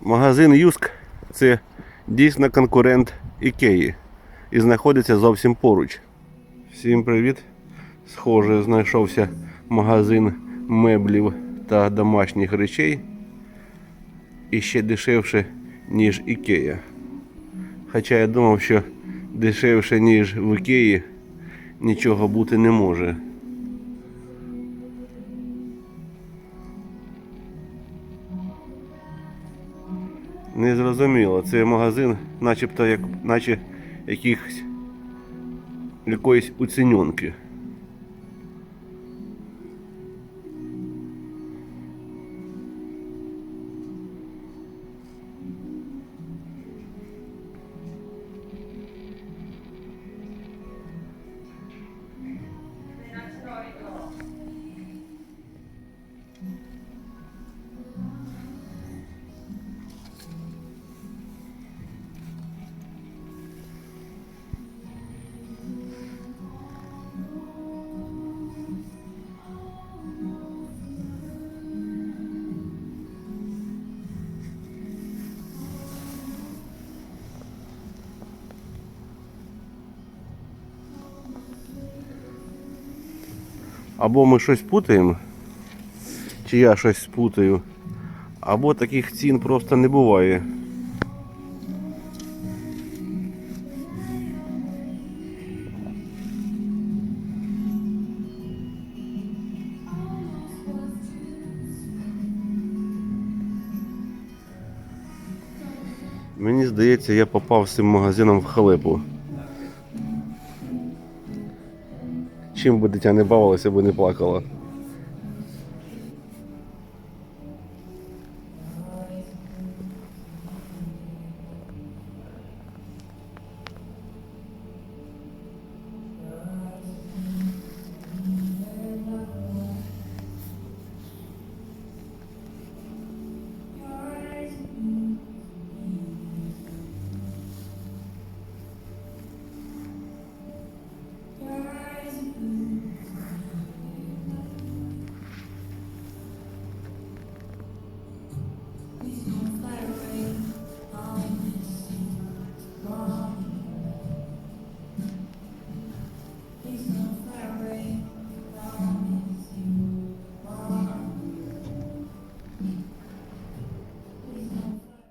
Магазин Юск це дійсно конкурент Ікеї і знаходиться зовсім поруч. Всім привіт! Схоже, знайшовся магазин меблів та домашніх речей. І ще дешевше, ніж Ікея. Хоча я думав, що дешевше, ніж в Ікеї, нічого бути не може. Незрозуміло, це магазин, начебто як, наче якихось якоїсь уціньонки. Або ми щось путаємо, чи я щось спутаю, або таких цін просто не буває. Мені здається, я попав з цим магазином в халепу. Чим би дитя не бавилося, аби не плакало.